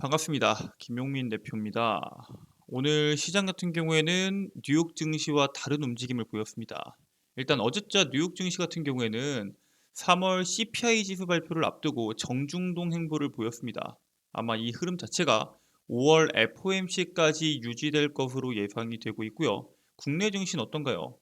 반갑습니다. 김용민 대표입니다. 오늘 시장 같은 경우에는 뉴욕 증시와 다른 움직임을 보였습니다. 일단 어제자 뉴욕 증시 같은 경우에는 3월 CPI 지수 발표를 앞두고 정중동 행보를 보였습니다. 아마 이 흐름 자체가 5월 FOMC까지 유지될 것으로 예상이 되고 있고요. 국내 증시는 어떤가요?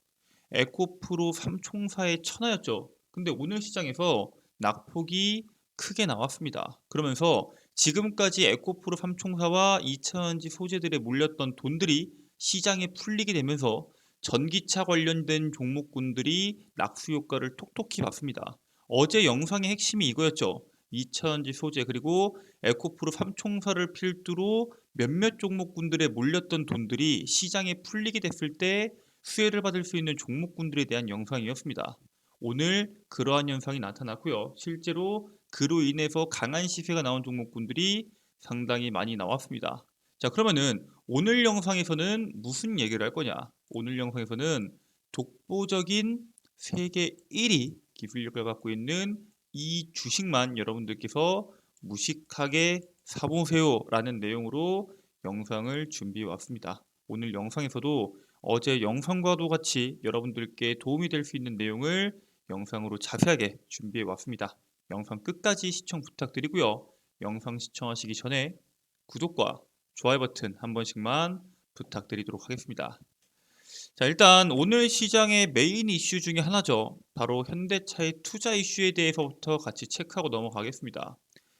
에코프로 3총사의 천하였죠. 근데 오늘 시장에서 낙폭이 크게 나왔습니다. 그러면서 지금까지 에코프로 3총사와 2차전지 소재들에 물렸던 돈들이 시장에 풀리게 되면서 전기차 관련된 종목군들이 낙수 효과를 톡톡히 봤습니다. 어제 영상의 핵심이 이거였죠. 2차전지 소재 그리고 에코프로 3총사를 필두로 몇몇 종목군들에 몰렸던 돈들이 시장에 풀리게 됐을 때 수혜를 받을 수 있는 종목군들에 대한 영상이었습니다. 오늘 그러한 현상이 나타났고요. 실제로 그로 인해서 강한 시세가 나온 종목군들이 상당히 많이 나왔습니다. 자 그러면은 오늘 영상에서는 무슨 얘기를 할 거냐? 오늘 영상에서는 독보적인 세계 1위 기술력을 갖고 있는 이 주식만 여러분들께서 무식하게 사보세요 라는 내용으로 영상을 준비해 왔습니다. 오늘 영상에서도 어제 영상과도 같이 여러분들께 도움이 될 수 있는 내용을 영상으로 자세하게 준비해 왔습니다. 영상 끝까지 시청 부탁드리고요. 영상 시청하시기 전에 구독과 좋아요 버튼 한 번씩만 부탁드리도록 하겠습니다. 자, 일단 오늘 시장의 메인 이슈 중에 하나죠. 바로 현대차의 투자 이슈에 대해서부터 같이 체크하고 넘어가겠습니다.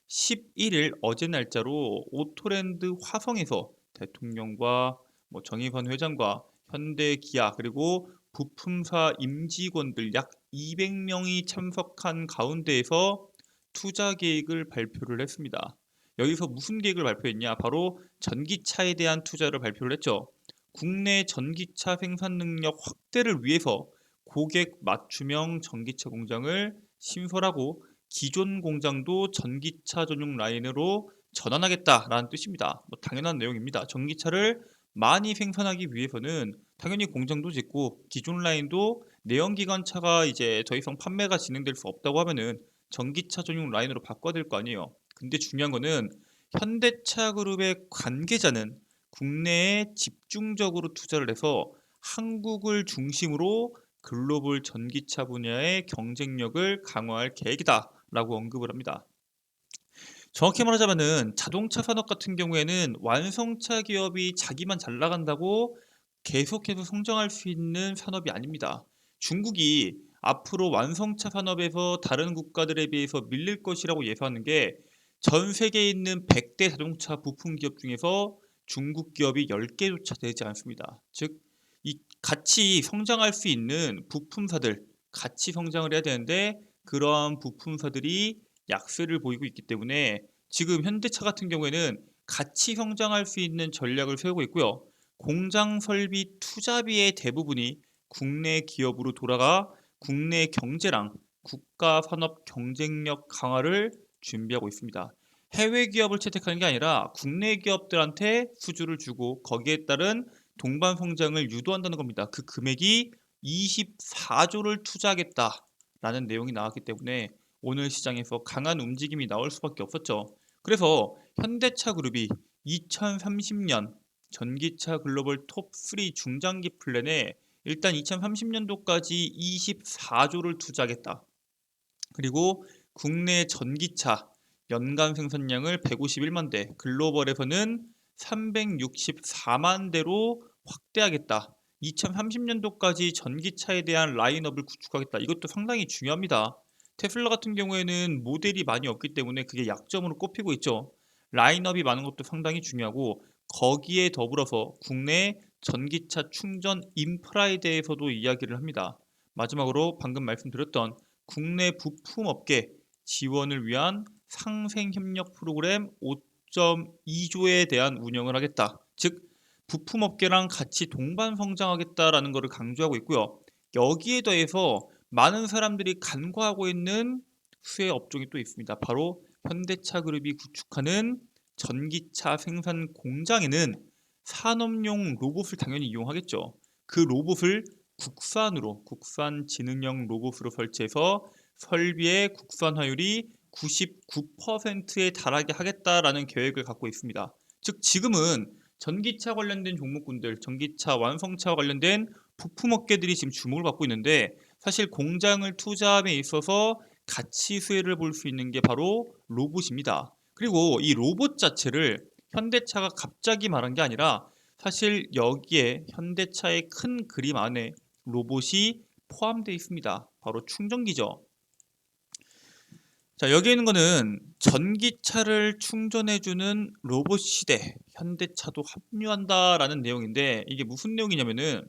11일 어제 날짜로 오토랜드 화성에서 대통령과 뭐 정의관 회장과 현대 기아 그리고 부품사 임직원들 약 200명이 참석한 가운데에서 투자 계획을 발표를 했습니다. 여기서 무슨 계획을 발표했냐? 바로 전기차에 대한 투자를 발표를 했죠. 국내 전기차 생산 능력 확대를 위해서 고객 맞춤형 전기차 공장을 신설하고 기존 공장도 전기차 전용 라인으로 전환하겠다라는 뜻입니다. 뭐 당연한 내용입니다. 전기차를 많이 생산하기 위해서는 당연히 공장도 짓고 기존 라인도 내연기관차가 이제 더 이상 판매가 진행될 수 없다고 하면은 전기차 전용 라인으로 바꿔야 될 거 아니에요. 근데 중요한 거는 현대차 그룹의 관계자는 국내에 집중적으로 투자를 해서 한국을 중심으로 글로벌 전기차 분야의 경쟁력을 강화할 계획이다라고 언급을 합니다. 정확히 말하자면은 자동차 산업 같은 경우에는 완성차 기업이 자기만 잘 나간다고 계속해서 성장할 수 있는 산업이 아닙니다. 중국이 앞으로 완성차 산업에서 다른 국가들에 비해서 밀릴 것이라고 예상하는 게 전 세계에 있는 100대 자동차 부품 기업 중에서 중국 기업이 10개조차 되지 않습니다. 즉, 이 같이 성장할 수 있는 부품사들, 같이 성장을 해야 되는데 그러한 부품사들이 약세를 보이고 있기 때문에 지금 현대차 같은 경우에는 같이 성장할 수 있는 전략을 세우고 있고요. 공장 설비 투자비의 대부분이 국내 기업으로 돌아가 국내 경제랑 국가 산업 경쟁력 강화를 준비하고 있습니다. 해외 기업을 채택하는 게 아니라 국내 기업들한테 수주를 주고 거기에 따른 동반 성장을 유도한다는 겁니다. 그 금액이 24조를 투자하겠다라는 내용이 나왔기 때문에 오늘 시장에서 강한 움직임이 나올 수밖에 없었죠. 그래서 현대차 그룹이 2030년 전기차 글로벌 톱3 중장기 플랜에 일단 2030년도까지 24조를 투자하겠다. 그리고 국내 전기차 연간 생산량을 151만 대, 글로벌에서는 364만 대로 확대하겠다. 2030년도까지 전기차에 대한 라인업을 구축하겠다. 이것도 상당히 중요합니다. 테슬라 같은 경우에는 모델이 많이 없기 때문에 그게 약점으로 꼽히고 있죠. 라인업이 많은 것도 상당히 중요하고 거기에 더불어서 국내 전기차 충전 인프라에 대해서도 이야기를 합니다. 마지막으로 방금 말씀드렸던 국내 부품업계 지원을 위한 상생협력 프로그램 5.2조에 대한 운영을 하겠다. 즉 부품업계랑 같이 동반 성장하겠다라는 것을 강조하고 있고요. 여기에 더해서 많은 사람들이 간과하고 있는 수혜 업종이 또 있습니다. 바로 현대차 그룹이 구축하는 전기차 생산 공장에는 산업용 로봇을 당연히 이용하겠죠. 그 로봇을 국산으로 국산 지능형 로봇으로 설치해서 설비의 국산화율이 99%에 달하게 하겠다라는 계획을 갖고 있습니다. 즉 지금은 전기차 관련된 종목군들, 전기차 완성차와 관련된 부품 업계들이 지금 주목을 받고 있는데 사실 공장을 투자함에 있어서 가치 수혜를 볼 수 있는 게 바로 로봇입니다. 그리고 이 로봇 자체를 현대차가 갑자기 말한 게 아니라 사실 여기에 현대차의 큰 그림 안에 로봇이 포함되어 있습니다. 바로 충전기죠. 자, 여기 있는 거는 전기차를 충전해주는 로봇 시대, 현대차도 합류한다라는 내용인데 이게 무슨 내용이냐면은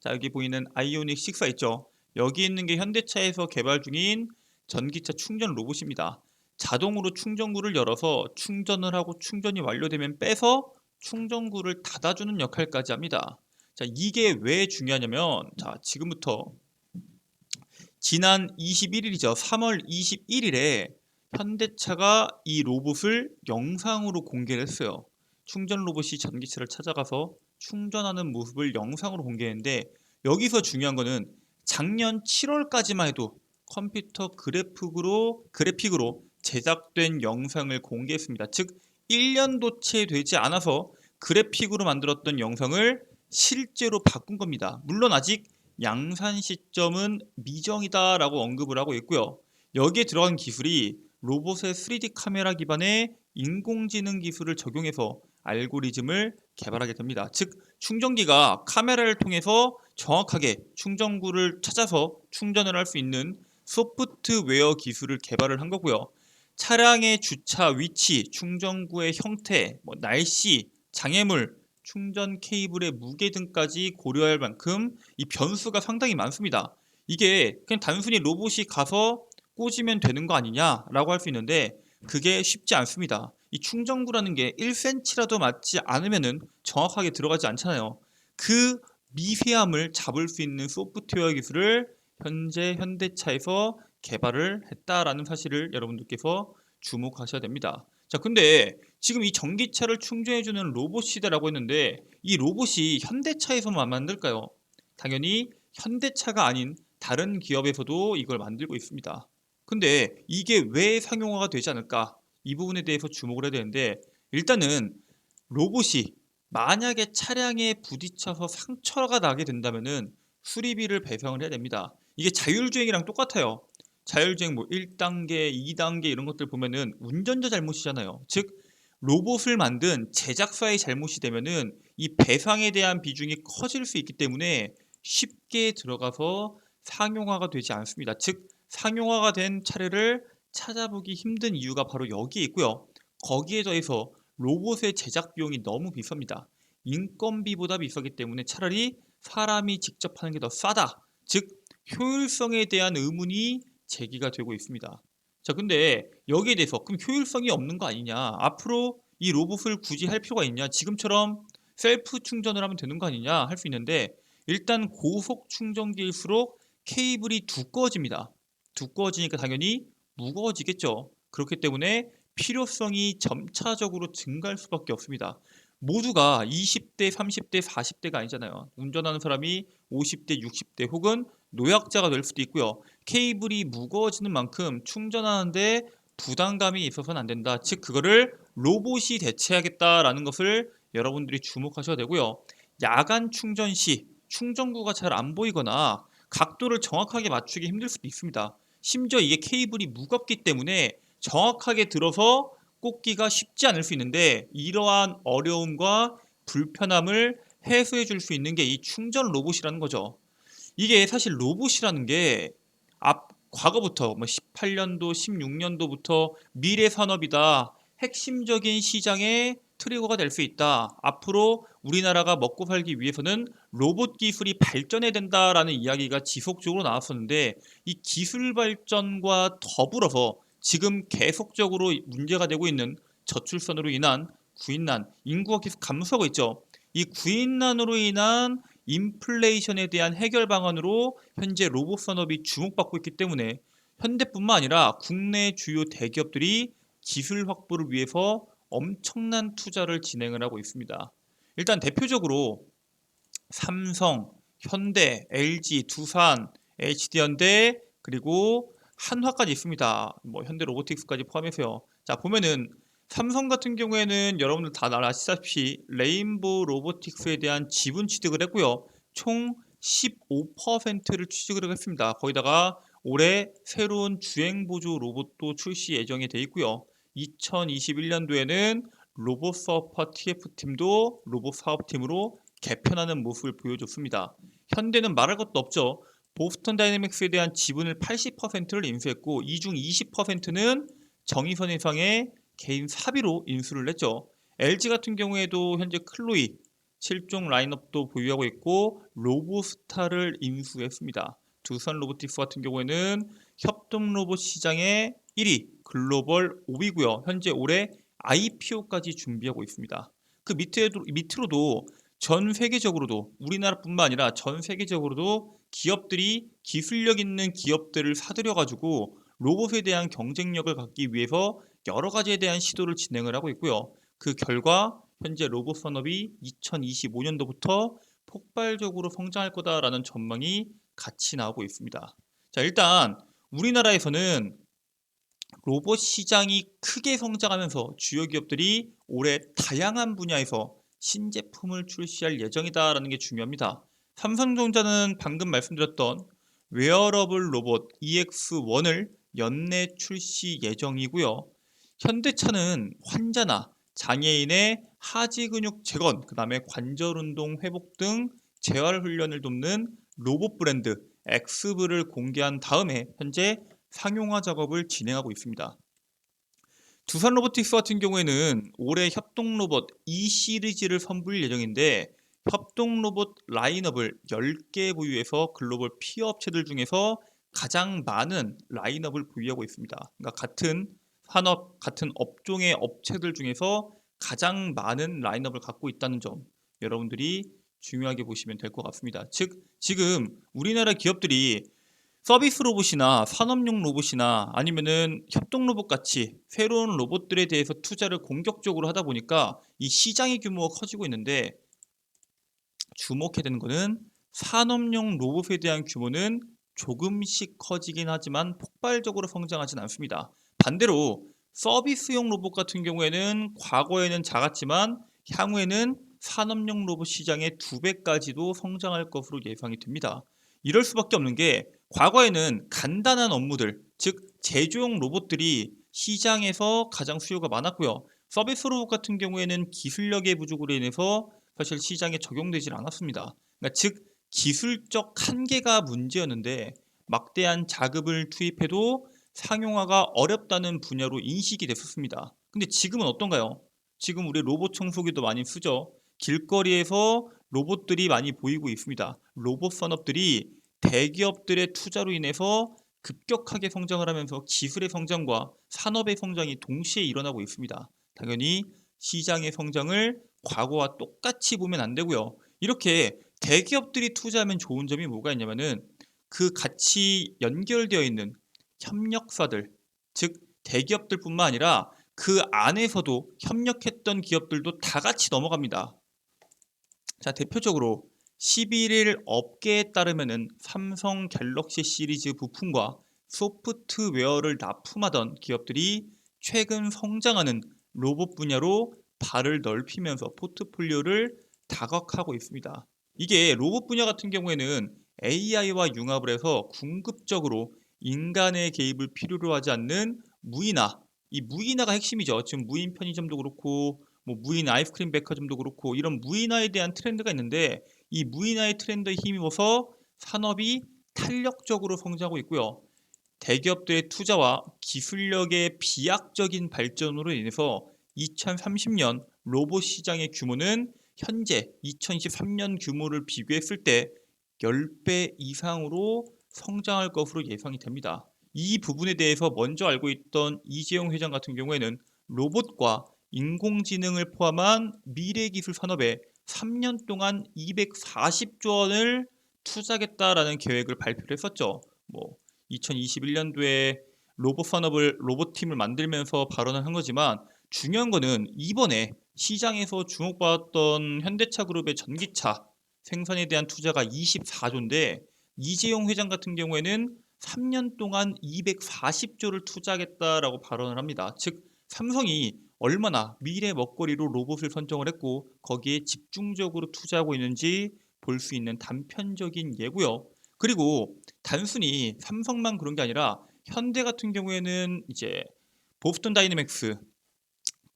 자, 여기 보이는 아이오닉 6가 있죠. 여기 있는 게 현대차에서 개발 중인 전기차 충전 로봇입니다. 자동으로 충전구를 열어서 충전을 하고 충전이 완료되면 빼서 충전구를 닫아주는 역할까지 합니다. 자, 이게 왜 중요하냐면 자, 지금부터 지난 21일이죠. 3월 21일에 현대차가 이 로봇을 영상으로 공개를 했어요. 충전 로봇이 전기차를 찾아가서 충전하는 모습을 영상으로 공개했는데 여기서 중요한 거는 작년 7월까지만 해도 컴퓨터 그래픽으로 그래픽으로 제작된 영상을 공개했습니다. 즉 1년도 채 되지 않아서 그래픽으로 만들었던 영상을 실제로 바꾼 겁니다. 물론 아직 양산 시점은 미정이다라고 언급을 하고 있고요. 여기에 들어간 기술이 로봇의 3D 카메라 기반의 인공지능 기술을 적용해서 알고리즘을 개발하게 됩니다. 즉 충전기가 카메라를 통해서 정확하게 충전구를 찾아서 충전을 할 수 있는 소프트웨어 기술을 개발을 한 거고요. 차량의 주차 위치, 충전구의 형태, 뭐 날씨, 장애물, 충전 케이블의 무게 등까지 고려할 만큼 이 변수가 상당히 많습니다. 이게 그냥 단순히 로봇이 가서 꽂으면 되는 거 아니냐라고 할 수 있는데 그게 쉽지 않습니다. 이 충전구라는 게 1cm라도 맞지 않으면은 정확하게 들어가지 않잖아요. 그 미세함을 잡을 수 있는 소프트웨어 기술을 현재 현대차에서 개발을 했다라는 사실을 여러분들께서 주목하셔야 됩니다. 자, 근데 지금 이 전기차를 충전해주는 로봇 시대라고 했는데 이 로봇이 현대차에서만 만들까요? 당연히 현대차가 아닌 다른 기업에서도 이걸 만들고 있습니다. 근데 이게 왜 상용화가 되지 않을까? 이 부분에 대해서 주목을 해야 되는데 일단은 로봇이 만약에 차량에 부딪혀서 상처가 나게 된다면은 수리비를 배상을 해야 됩니다. 이게 자율주행이랑 똑같아요. 자율주행 뭐 1단계, 2단계 이런 것들 보면은 운전자 잘못이잖아요. 즉 로봇을 만든 제작사의 잘못이 되면은 이 배상에 대한 비중이 커질 수 있기 때문에 쉽게 들어가서 상용화가 되지 않습니다. 즉 상용화가 된 차례를 찾아보기 힘든 이유가 바로 여기에 있고요. 거기에 더해서 로봇의 제작 비용이 너무 비쌉니다. 인건비보다 비싸기 때문에 차라리 사람이 직접 하는 게 더 싸다. 즉 효율성에 대한 의문이 제기가 되고 있습니다. 자, 근데 여기에 대해서 그럼 효율성이 없는 거 아니냐? 앞으로 이 로봇을 굳이 할 필요가 있냐? 지금처럼 셀프 충전을 하면 되는 거 아니냐? 할 수 있는데 일단 고속 충전기일수록 케이블이 두꺼워집니다. 두꺼워지니까 당연히 무거워지겠죠. 그렇기 때문에 필요성이 점차적으로 증가할 수밖에 없습니다. 모두가 20대, 30대, 40대가 아니잖아요. 운전하는 사람이 50대, 60대 혹은 노약자가 될 수도 있고요. 케이블이 무거워지는 만큼 충전하는데 부담감이 있어서는 안 된다. 즉 그거를 로봇이 대체하겠다라는 것을 여러분들이 주목하셔야 되고요. 야간 충전 시 충전구가 잘 안 보이거나 각도를 정확하게 맞추기 힘들 수도 있습니다. 심지어 이게 케이블이 무겁기 때문에 정확하게 들어서 꽂기가 쉽지 않을 수 있는데 이러한 어려움과 불편함을 해소해 줄 수 있는 게 이 충전 로봇이라는 거죠. 이게 사실 로봇이라는 게 앞 과거부터 뭐 18년도, 16년도부터 미래 산업이다. 핵심적인 시장의 트리거가 될 수 있다. 앞으로 우리나라가 먹고 살기 위해서는 로봇 기술이 발전해야 된다라는 이야기가 지속적으로 나왔었는데 이 기술 발전과 더불어서 지금 계속적으로 문제가 되고 있는 저출산으로 인한 구인난, 인구가 계속 감소하고 있죠. 이 구인난으로 인한 인플레이션에 대한 해결 방안으로 현재 로봇 산업이 주목받고 있기 때문에 현대뿐만 아니라 국내 주요 대기업들이 기술 확보를 위해서 엄청난 투자를 진행을 하고 있습니다. 일단 대표적으로 삼성, 현대, LG, 두산, HD현대 그리고 한화까지 있습니다. 뭐 현대 로보틱스까지 포함해서요. 자 보면은 삼성 같은 경우에는 여러분들 다 아시다시피 레인보우 로보틱스에 대한 지분 취득을 했고요. 총 15%를 취득을 했습니다. 거기다가 올해 새로운 주행 보조 로봇도 출시 예정이 돼 있고요. 2021년도에는 로봇 사업화 TF팀도 로봇 사업팀으로 개편하는 모습을 보여줬습니다. 현대는 말할 것도 없죠. 보스턴 다이내믹스에 대한 지분을 80%를 인수했고 이 중 20%는 정의선 회상의 개인 사비로 인수를 했죠. LG 같은 경우에도 현재 클로이 7종 라인업도 보유하고 있고 로보스타를 인수했습니다. 두산 로보틱스 같은 경우에는 협동 로봇 시장의 1위, 글로벌 5위고요. 현재 올해 IPO까지 준비하고 있습니다. 그 밑에도, 밑으로도 전 세계적으로도 우리나라뿐만 아니라 전 세계적으로도 기업들이 기술력 있는 기업들을 사들여 가지고 로봇에 대한 경쟁력을 갖기 위해서 여러 가지에 대한 시도를 진행을 하고 있고요. 그 결과 현재 로봇 산업이 2025년도부터 폭발적으로 성장할 거다라는 전망이 같이 나오고 있습니다. 자, 일단 우리나라에서는 로봇 시장이 크게 성장하면서 주요 기업들이 올해 다양한 분야에서 신제품을 출시할 예정이다라는 게 중요합니다. 삼성전자는 방금 말씀드렸던 웨어러블 로봇 EX1을 연내 출시 예정이고요. 현대차는 환자나 장애인의 하지 근육 재건, 그 다음에 관절 운동 회복 등 재활 훈련을 돕는 로봇 브랜드 엑스브를 공개한 다음에 현재 상용화 작업을 진행하고 있습니다. 두산 로보틱스 같은 경우에는 올해 협동 로봇 E 시리즈를 선보일 예정인데 협동 로봇 라인업을 10개 보유해서 글로벌 피어 업체들 중에서 가장 많은 라인업을 보유하고 있습니다. 그러니까 같은 산업, 같은 업종의 업체들 중에서 가장 많은 라인업을 갖고 있다는 점 여러분들이 중요하게 보시면 될 것 같습니다. 즉 지금 우리나라 기업들이 서비스 로봇이나 산업용 로봇이나 아니면은 협동 로봇 같이 새로운 로봇들에 대해서 투자를 공격적으로 하다 보니까 이 시장의 규모가 커지고 있는데 주목해야 되는 거는 산업용 로봇에 대한 규모는 조금씩 커지긴 하지만 폭발적으로 성장하진 않습니다. 반대로 서비스용 로봇 같은 경우에는 과거에는 작았지만 향후에는 산업용 로봇 시장의 두 배까지도 성장할 것으로 예상이 됩니다. 이럴 수밖에 없는 게 과거에는 간단한 업무들, 즉 제조용 로봇들이 시장에서 가장 수요가 많았고요. 서비스 로봇 같은 경우에는 기술력의 부족으로 인해서 사실 시장에 적용되질 않았습니다. 그러니까 즉 기술적 한계가 문제였는데 막대한 자금을 투입해도 상용화가 어렵다는 분야로 인식이 됐었습니다. 근데 지금은 어떤가요? 지금 우리 로봇 청소기도 많이 쓰죠. 길거리에서 로봇들이 많이 보이고 있습니다. 로봇 산업들이 대기업들의 투자로 인해서 급격하게 성장을 하면서 기술의 성장과 산업의 성장이 동시에 일어나고 있습니다. 당연히 시장의 성장을 과거와 똑같이 보면 안 되고요. 이렇게 대기업들이 투자하면 좋은 점이 뭐가 있냐면은 그 같이 연결되어 있는 협력사들, 즉 대기업들뿐만 아니라 그 안에서도 협력했던 기업들도 다 같이 넘어갑니다. 자, 대표적으로 11일 업계에 따르면은 삼성 갤럭시 시리즈 부품과 소프트웨어를 납품하던 기업들이 최근 성장하는 로봇 분야로 발을 넓히면서 포트폴리오를 다각하고 있습니다. 이게 로봇 분야 같은 경우에는 AI와 융합을 해서 궁극적으로 인간의 개입을 필요로 하지 않는 무인화, 이 무인화가 핵심이죠. 지금 무인 편의점도 그렇고 뭐 무인 아이스크림 백화점도 그렇고 이런 무인화에 대한 트렌드가 있는데 이 무인화의 트렌드에 힘입어서 산업이 탄력적으로 성장하고 있고요. 대기업들의 투자와 기술력의 비약적인 발전으로 인해서 2030년 로봇 시장의 규모는 현재 2023년 규모를 비교했을 때 10배 이상으로 성장할 것으로 예상이 됩니다. 이 부분에 대해서 먼저 알고 있던 이재용 회장 같은 경우에는 로봇과 인공지능을 포함한 미래기술 산업에 3년 동안 240조 원을 투자하겠다라는 계획을 발표를 했었죠. 뭐 2021년도에 로봇 산업을 로봇 팀을 만들면서 발언을 한 거지만 중요한 거는 이번에 시장에서 주목받았던 현대차 그룹의 전기차 생산에 대한 투자가 24조인데 이재용 회장 같은 경우에는 3년 동안 240조를 투자하겠다라고 발언을 합니다. 즉 삼성이 얼마나 미래 먹거리로 로봇을 선정을 했고 거기에 집중적으로 투자하고 있는지 볼 수 있는 단편적인 예고요. 그리고 단순히 삼성만 그런 게 아니라 현대 같은 경우에는 이제 보스턴 다이내믹스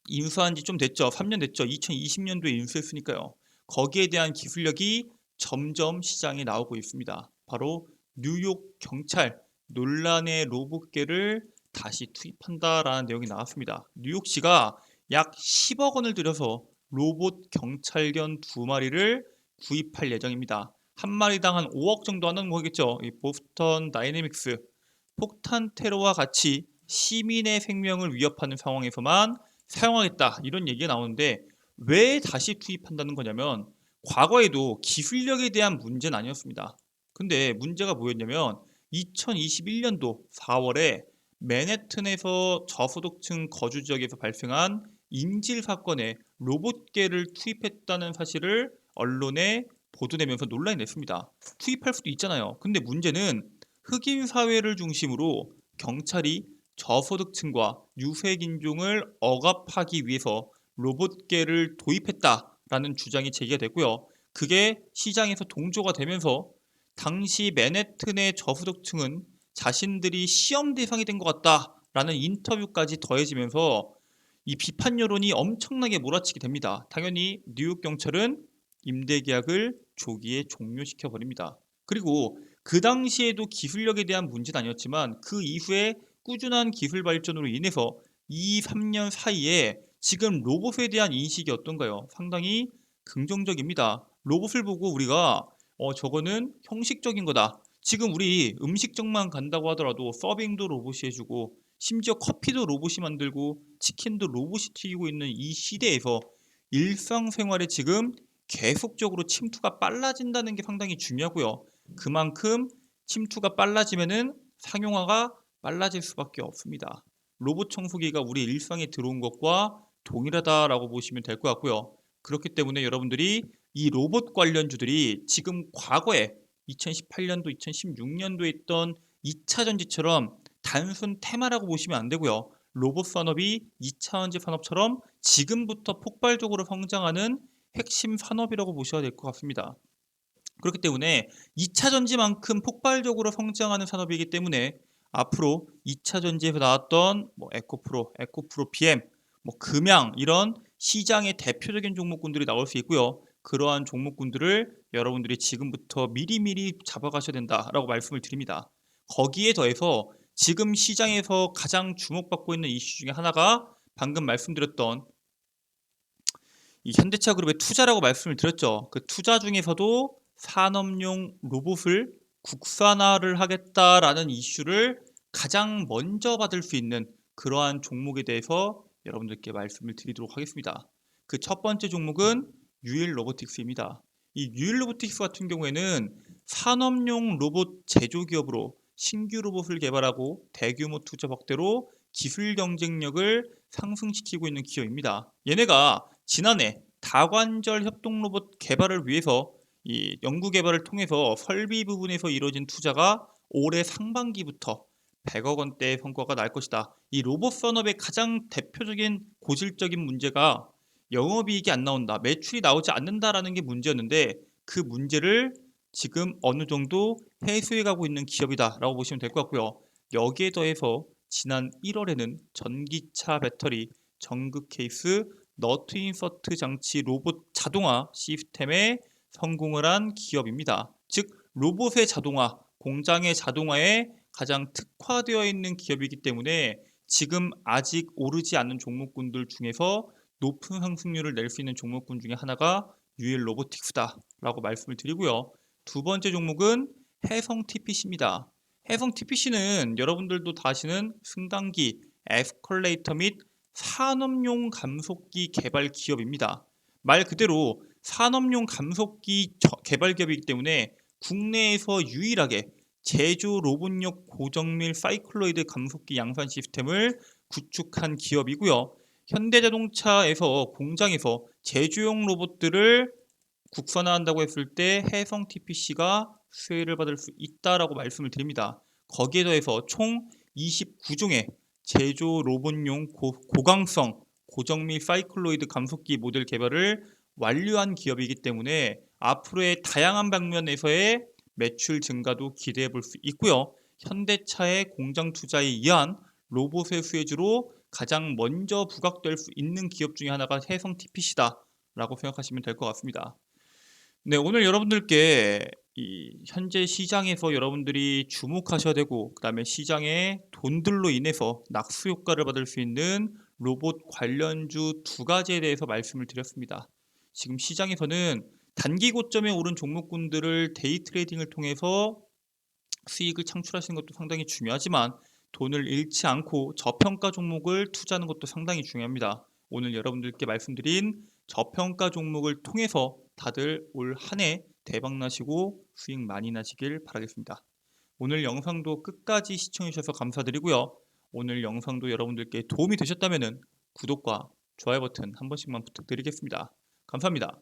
인수한 지 좀 됐죠. 3년 됐죠. 2020년도에 인수했으니까요. 거기에 대한 기술력이 점점 시장에 나오고 있습니다. 바로 뉴욕 경찰 논란의 로봇계를 다시 투입한다라는 내용이 나왔습니다. 뉴욕시가 약 10억 원을 들여서 로봇 경찰견 두 마리를 구입할 예정입니다. 한 마리당 한 5억 정도 하는 거겠죠. 이 보스턴 다이내믹스 폭탄 테러와 같이 시민의 생명을 위협하는 상황에서만 사용하겠다 이런 얘기가 나오는데 왜 다시 투입한다는 거냐면 과거에도 기술력에 대한 문제는 아니었습니다. 근데 문제가 뭐였냐면 2021년도 4월에 맨해튼에서 저소득층 거주 지역에서 발생한 인질 사건에 로봇계를 투입했다는 사실을 언론에 보도되면서 논란이 냈습니다. 투입할 수도 있잖아요. 근데 문제는 흑인 사회를 중심으로 경찰이 저소득층과 유색인종을 억압하기 위해서 로봇계를 도입했다라는 주장이 제기가 됐고요. 그게 시장에서 동조가 되면서 당시 맨해튼의 저소득층은 자신들이 시험 대상이 된 것 같다라는 인터뷰까지 더해지면서 이 비판 여론이 엄청나게 몰아치게 됩니다. 당연히 뉴욕 경찰은 임대 계약을 조기에 종료시켜 버립니다. 그리고 그 당시에도 기술력에 대한 문제는 아니었지만 그 이후에 꾸준한 기술 발전으로 인해서 2, 3년 사이에 지금 로봇에 대한 인식이 어떤가요? 상당히 긍정적입니다. 로봇을 보고 우리가 어 저거는 형식적인 거다. 지금 우리 음식점만 간다고 하더라도 서빙도 로봇이 해주고 심지어 커피도 로봇이 만들고 치킨도 로봇이 튀기고 있는 이 시대에서 일상생활에 지금 계속적으로 침투가 빨라진다는 게 상당히 중요하고요. 그만큼 침투가 빨라지면은 상용화가 빨라질 수밖에 없습니다. 로봇 청소기가 우리 일상에 들어온 것과 동일하다라고 보시면 될 것 같고요. 그렇기 때문에 여러분들이 이 로봇 관련주들이 지금 과거에 2018년도, 2016년도에 있던 2차 전지처럼 단순 테마라고 보시면 안 되고요. 로봇 산업이 2차 전지 산업처럼 지금부터 폭발적으로 성장하는 핵심 산업이라고 보셔야 될 것 같습니다. 그렇기 때문에 2차 전지만큼 폭발적으로 성장하는 산업이기 때문에 앞으로 2차 전지에서 나왔던 뭐 에코프로, 에코프로 PM, 뭐 금양 이런 시장의 대표적인 종목군들이 나올 수 있고요. 그러한 종목군들을 여러분들이 지금부터 미리미리 잡아가셔야 된다라고 말씀을 드립니다. 거기에 더해서 지금 시장에서 가장 주목받고 있는 이슈 중에 하나가 방금 말씀드렸던 이 현대차 그룹의 투자라고 말씀을 드렸죠. 그 투자 중에서도 산업용 로봇을 국산화를 하겠다라는 이슈를 가장 먼저 받을 수 있는 그러한 종목에 대해서 여러분들께 말씀을 드리도록 하겠습니다. 그 첫 번째 종목은 유일 로보틱스입니다. 이 유일 로보틱스 같은 경우에는 산업용 로봇 제조 기업으로 신규 로봇을 개발하고 대규모 투자 확대로 기술 경쟁력을 상승시키고 있는 기업입니다. 얘네가 지난해 다관절 협동 로봇 개발을 위해서 이 연구 개발을 통해서 설비 부분에서 이루어진 투자가 올해 상반기부터 100억 원대의 성과가 날 것이다. 이 로봇 산업의 가장 대표적인 고질적인 문제가 영업이익이 안 나온다, 매출이 나오지 않는다라는 게 문제였는데 그 문제를 지금 어느 정도 해소해 가고 있는 기업이다라고 보시면 될 것 같고요. 여기에 더해서 지난 1월에는 전기차 배터리 전극 케이스 너트 인서트 장치 로봇 자동화 시스템에 성공을 한 기업입니다. 즉 로봇의 자동화, 공장의 자동화에 가장 특화되어 있는 기업이기 때문에 지금 아직 오르지 않는 종목군들 중에서 높은 상승률을 낼 수 있는 종목군 중에 하나가 유일 로보틱스다라고 말씀을 드리고요. 두 번째 종목은 해성 TPC입니다. 해성 TPC는 여러분들도 다 아시는 승강기, 에스컬레이터 및 산업용 감속기 개발 기업입니다. 말 그대로 산업용 감속기 개발 기업이기 때문에 국내에서 유일하게 제조 로봇용 고정밀 사이클로이드 감속기 양산 시스템을 구축한 기업이고요. 현대자동차에서 공장에서 제조용 로봇들을 국산화한다고 했을 때 해성 TPC가 수혜를 받을 수 있다라고 말씀을 드립니다. 거기에 더해서 총 29종의 제조 로봇용 고, 고강성 고정 및 사이클로이드 감속기 모델 개발을 완료한 기업이기 때문에 앞으로의 다양한 방면에서의 매출 증가도 기대해 볼 수 있고요. 현대차의 공장 투자에 의한 로봇의 수혜주로 가장 먼저 부각될 수 있는 기업 중에 하나가 해성 TPC다라고 생각하시면 될 것 같습니다. 네, 오늘 여러분들께 이 현재 시장에서 여러분들이 주목하셔야 되고 그다음에 시장의 돈들로 인해서 낙수 효과를 받을 수 있는 로봇 관련주 두 가지에 대해서 말씀을 드렸습니다. 지금 시장에서는 단기 고점에 오른 종목군들을 데이 트레이딩을 통해서 수익을 창출하시는 것도 상당히 중요하지만 돈을 잃지 않고 저평가 종목을 투자하는 것도 상당히 중요합니다. 오늘 여러분들께 말씀드린 저평가 종목을 통해서 다들 올 한 해 대박 나시고 수익 많이 나시길 바라겠습니다. 오늘 영상도 끝까지 시청해 주셔서 감사드리고요. 오늘 영상도 여러분들께 도움이 되셨다면 구독과 좋아요 버튼 한 번씩만 부탁드리겠습니다. 감사합니다.